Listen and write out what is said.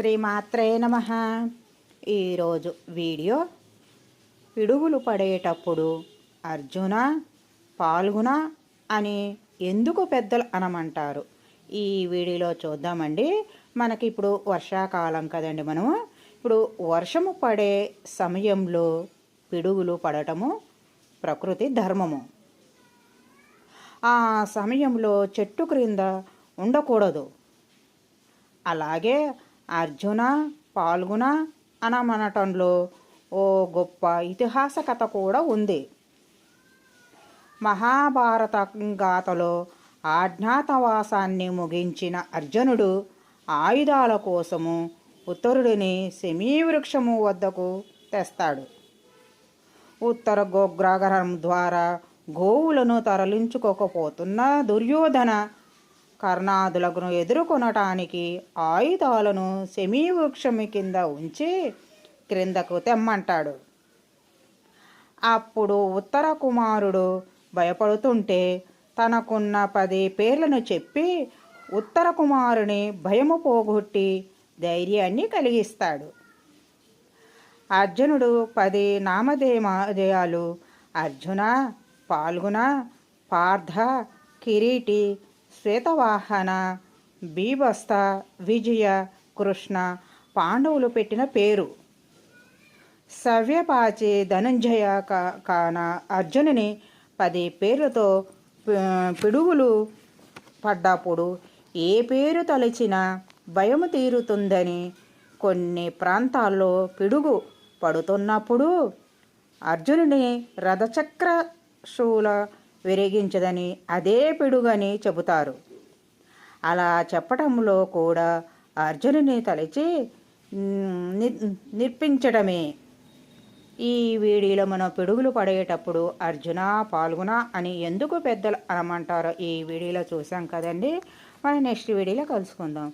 శ్రీమాత్రే నమ. ఈరోజు వీడియో పిడుగులు పడేటప్పుడు అర్జున పాల్గొన అని ఎందుకు పెద్దలు అనమంటారు? ఈ వీడియోలో చూద్దామండి. మనకి ఇప్పుడు వర్షాకాలం కదండి మనము. ఇప్పుడు వర్షము పడే సమయంలో పిడుగులు పడటము ప్రకృతి ధర్మము. ఆ సమయంలో చెట్టు క్రింద ఉండకూడదు. అలాగే అర్జున పాల్గొన అనమనటంలో ఓ గొప్ప ఇతిహాస కథ కూడా ఉంది. మహాభారత గాథలో ఆజ్ఞాతవాసాన్ని ముగించిన అర్జునుడు ఆయుధాల కోసము ఉత్తరుడిని శమీవృక్షము వద్దకు తెస్తాడు. ఉత్తర గోగ్రాగరం ద్వారా గోవులను తరలించుకోకపోతున్న దుర్యోధన కర్ణాదులకు ఎదుర్కొనటానికి ఆయుధాలను సెమీవృక్షం కింద ఉంచి క్రిందకు తెమ్మంటాడు. అప్పుడు ఉత్తర కుమారుడు భయపడుతుంటే తనకున్న పది పేర్లను చెప్పి ఉత్తర కుమారుని భయము పోగొట్టి ధైర్యాన్ని కలిగిస్తాడు. అర్జునుడు పది నామధేయాలు అర్జున పాల్గొన పార్థ కిరీటి శ్వేతవాహన బీభస్త విజయ కృష్ణ పాండవులు పెట్టిన పేరు. సవ్యపాచి ధనంజయ కాన అర్జునుని పది పేర్లతో పిడుగులు పడ్డప్పుడు ఏ పేరు తలచినా భయము తీరుతుందని కొన్ని ప్రాంతాల్లో పిడుగు పడుతున్నప్పుడు అర్జునుని రథచక్ర శూల విరిగించదని అదే పిడుగని చెబుతారు. అలా చెప్పటంలో కూడా అర్జునుని తలచి నిర్పించడమే ఈ వీడియోలో మనం పిడుగులు పడేటప్పుడు అర్జున పాల్గొన అని ఎందుకు పెద్దలు అనమంటారో ఈ వీడియోలో చూసాం కదండి. మనం నెక్స్ట్ వీడియోలో కలుసుకుందాం.